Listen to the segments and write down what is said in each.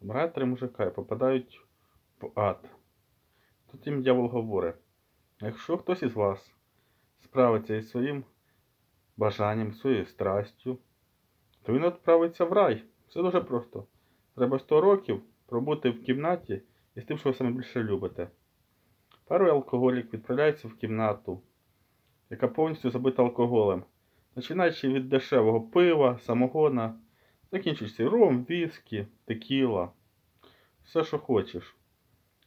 Вмирає три мужика і попадають в ад. Тут їм дьявол говорить, якщо хтось із вас справиться із своїм бажанням, своєю страстю, то він відправиться в рай. Все дуже просто. Треба 100 років пробути в кімнаті із тим, що ви саме більше любите. Перший алкоголік відправляється в кімнату, яка повністю забита алкоголем, починаючи від дешевого пива, самогона, закінчуючи ром, віскі, текіла, все, що хочеш.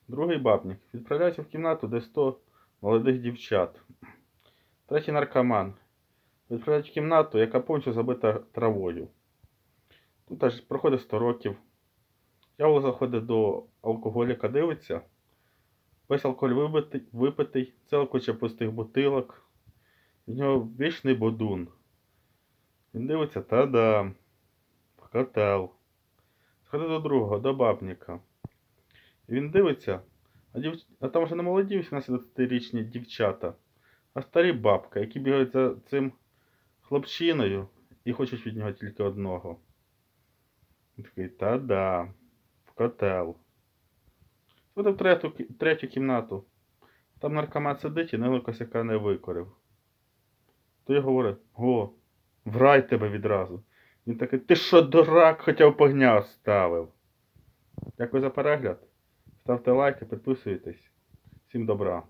Другий бабник відправляється в кімнату, де 100 молодих дівчат. Третій наркоман відправляють в кімнату, яка повністю забита травою. Тут аж проходить 100 років. Дьявол заходить до алкоголіка, дивиться. Весь алкоголь випитий, випитий ціла куча пустих бутилок. В нього вічний бодун. Він дивиться, та-да, в котел. Сходить до другого, до бабника. І він дивиться, а, дів... а там вже не молоді 18-річні дівчата, а старі бабка, які бігають за цим хлопчиною і хочуть від нього тільки одного. Він такий, та-да, в котел. Сходив в третю, третю кімнату. Там наркоман сидить і нигло косяка не викорив. Той говорить, го, в рай тебе відразу. Він такий, ти що, дурак, хоча б погня ставив. Дякую за перегляд. Ставте лайки, підписуйтесь. Всім добра.